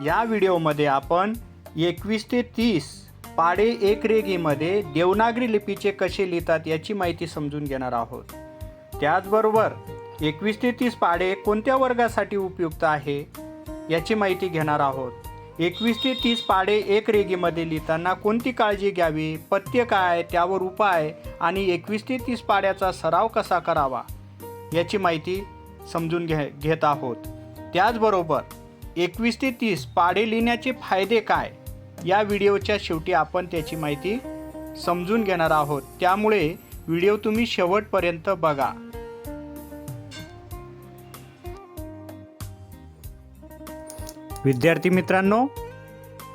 या व्हिडिओमध्ये आपण एकवीस ते तीस पाडे एक रेगीमध्ये देवनागरी लिपीचे कसे लिहितात याची माहिती समजून घेणार आहोत. त्याचबरोबर एकवीस ते तीस पाडे कोणत्या वर्गासाठी उपयुक्त आहे याची माहिती घेणार आहोत. एकवीस ते तीस पाडे एक रेगीमध्ये लिहिताना कोणती काळजी घ्यावी पथ्य काय त्यावर उपाय आणि एकवीस ते तीस पाड्याचा सराव कसा करावा याची माहिती समजून घे घेत आहोत. त्याचबरोबर एकवीस ते तीस पाढे लिहिण्याचे फायदे काय? या व्हिडिओच्या शेवटी आपण त्याची माहिती समजून घेणार आहोत. त्यामुळे व्हिडिओ तुम्ही शेवटपर्यंत बघा. विद्यार्थी मित्रांनो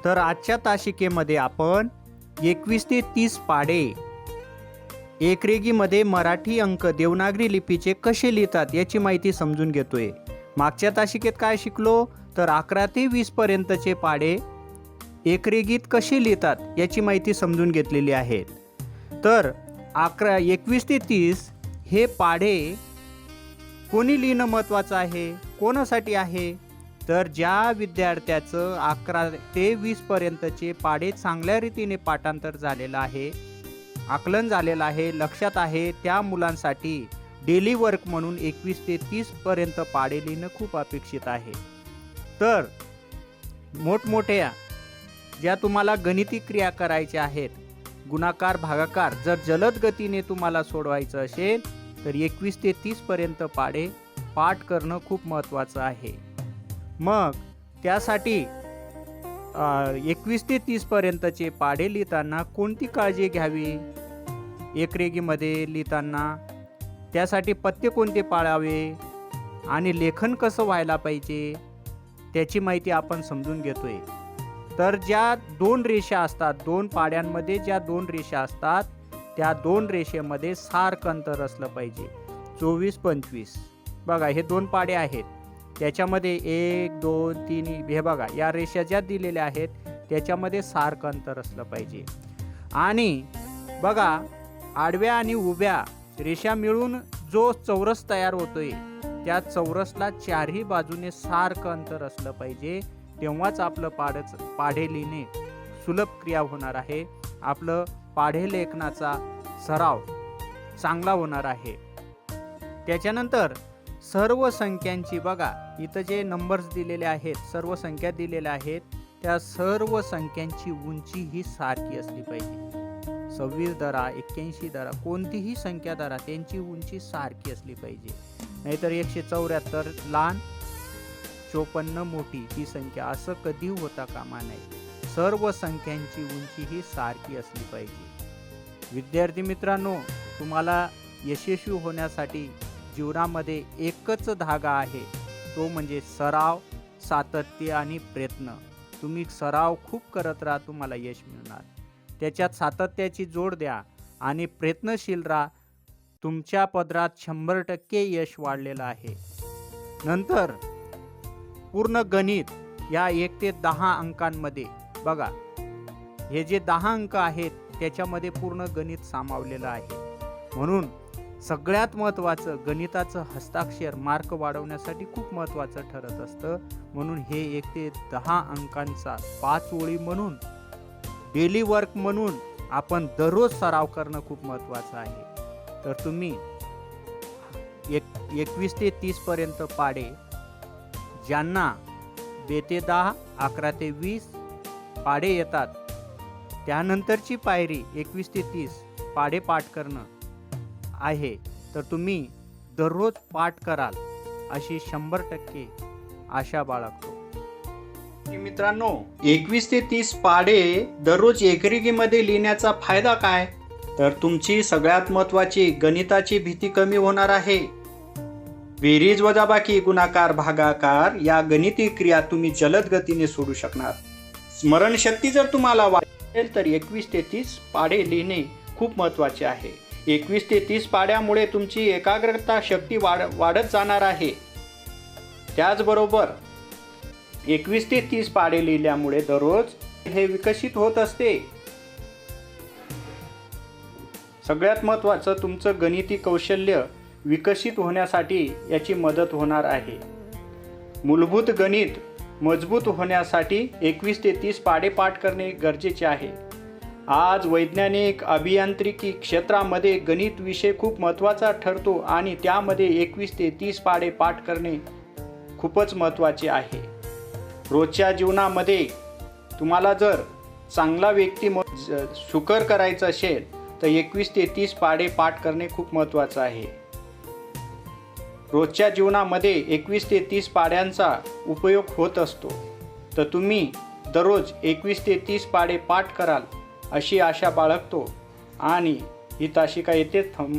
तर आजच्या तासिकेमध्ये आपण एकवीस ते तीस पाडे एकरेगीमध्ये मराठी अंक देवनागरी लिपीचे कसे लिहितात याची माहिती समजून घेतोय. मागच्या तासिकेत काय शिकलो? तर अकरा ते वीस पर्यंतचे पाडे एकरेगीत कसे लिहितात याची माहिती समजून घेतलेली आहे तर अकरा एकवीस ते तीस हे पाढे कोणी लिहिणं महत्त्वाचं आहे? कोणासाठी आहे? तर ज्या विद्यार्थ्याचं अकरा ते वीसपर्यंतचे पाढे चांगल्या रीतीने पाठांतर झालेलं आहे आकलन झालेलं आहे लक्षात आहे त्या मुलांसाठी डेली वर्क म्हणून एकवीस ते तीसपर्यंत पाढे लिहिणं खूप अपेक्षित आहे. तर मोठमोठ्या ज्या तुम्हाला गणिती क्रिया करायच्या आहेत गुणाकार भागाकार जर जलद गतीने तुम्हाला सोडवायचं असेल तर एकवीस ते तीसपर्यंत पाढे पाठ करणं खूप महत्त्वाचं आहे. मग त्यासाठी एकवीस ते तीसपर्यंतचे पाढे लिहिताना कोणती काळजी घ्यावी? एकरेगीमध्ये लिहिताना त्यासाठी पथ्य कोणते पाळावे? आणि लेखन कसं व्हायला पाहिजे? त्याची माहिती आपण समजून घेतोय. तर ज्या दोन रेषा असतात दोन पाड्यांमध्ये ज्या दोन रेषा असतात त्या दोन रेषेमध्ये सारखं अंतर असलं पाहिजे. चोवीस पंचवीस. बघा हे दोन पाडे आहेत. त्याच्यामध्ये एक दोन तीन हे बघा या रेषा ज्या दिलेल्या आहेत त्याच्यामध्ये सारखं अंतर असलं पाहिजे. आणि बघा आडव्या आणि उभ्या रेषा मिळून जो चौरस तयार होतोय त्या चौरसला चारही बाजूने सारखं अंतर असलं पाहिजे तेव्हाच आपलं पाडच पाढे लिहिणे सुलभ क्रिया होणार आहे. आपलं पाढे लेखनाचा सराव चांगला होणार आहे. त्याच्यानंतर सर्व संख्यांची बघा इथं जे नंबर्स दिलेले आहेत सर्व संख्या दिलेल्या आहेत त्या सर्व संख्यांची उंची ही सारखी असली पाहिजे. सव्वीस दरा एक्क्याऐंशी दरा कोणतीही संख्या दरा त्यांची उंची सारखी असली पाहिजे. नाहीतर एकशे चौऱ्याहत्तर लहान चोपन्न मोठी ही संख्या. असं कधी होता कामा नये. सर्व संख्यांची उंची ही सारखी असली पाहिजे. विद्यार्थी मित्रांनो तुम्हाला यशस्वी होण्यासाठी जीवनामध्ये एकच धागा आहे. तो म्हणजे सराव सातत्य आणि प्रयत्न. तुम्ही सराव खूप करत राहा तुम्हाला यश मिळणार. त्याच्यात सातत्याची जोड द्या आणि प्रयत्नशील राहा. तुमच्या पदरात शंभर टक्के यश वाढलेलं आहे. नंतर पूर्ण गणित या एक ते दहा अंकांमध्ये बघा. हे जे दहा अंक आहेत त्याच्यामध्ये पूर्ण गणित सामावलेलं आहे. म्हणून सगळ्यात महत्त्वाचं गणिताचं हस्ताक्षर मार्क वाढवण्यासाठी खूप महत्त्वाचं ठरत असतं. म्हणून हे एक ते दहा अंकांचा पाच ओळी म्हणून डेली वर्क म्हणून आपण दररोज सराव करणं खूप महत्त्वाचं आहे. तर तुम्ही एक एकवीस ते तीसपर्यंत पाडे ज्यांना बेते दहा अकरा ते वीस पाडे येतात त्यानंतरची पायरी एकवीस ते तीस पाडे पाठ करणं आहे तर तुम्ही दररोज पाठ कराल अशी शंभर टक्के आशा बाळगतो. मित्रांनो एकवीस ते तीस पाडे दररोज एकरिगीमध्ये लिहिण्याचा फायदा काय? तर तुमची सगळ्यात महत्वाची गणिताची भीती कमी होणार आहे. बेरीज वजाबाकी गुणाकार भागाकार या गणिती क्रिया तुम्ही जलद गतीने सोडू शकणार. स्मरणशक्ती जर तुम्हाला वाढेल तर एकवीस ते तीस पाडे लिहिणे खूप महत्त्वाचे आहे. एकवीस ते तीस पाड्यामुळे तुमची एकाग्रता शक्ती वाढ वाढत जाणार आहे. त्याचबरोबर एकवीस ते तीस पाडे लिहिल्यामुळे दररोज हे विकसित होत असते. सगळ्यात महत्त्वाचं तुमचं गणिती कौशल्य विकसित होण्यासाठी याची मदत होणार आहे. मूलभूत गणित मजबूत होण्यासाठी एकवीस ते तीस पाडे पाठ करणे गरजेचे आहे. आज वैज्ञानिक अभियांत्रिकी क्षेत्रामध्ये गणित विषय खूप महत्त्वाचा ठरतो आणि त्यामध्ये एकवीस ते तीस पाडे पाठ करणे खूपच महत्त्वाचे आहे. रोजच्या जीवनामध्ये तुम्हाला जर चांगला व्यक्ती म- सुकर करायचं असेल तर एकवीस ते तीस पाडे पाठ करणे खूप महत्त्वाचं आहे. रोजच्या जीवनामध्ये एकवीस ते तीस पाड्यांचा उपयोग होत असतो. तर तुम्ही दररोज एकवीस ते तीस पाडे पाठ कराल अशी आशा बाळगतो आणि ही ताशिका येथे थंब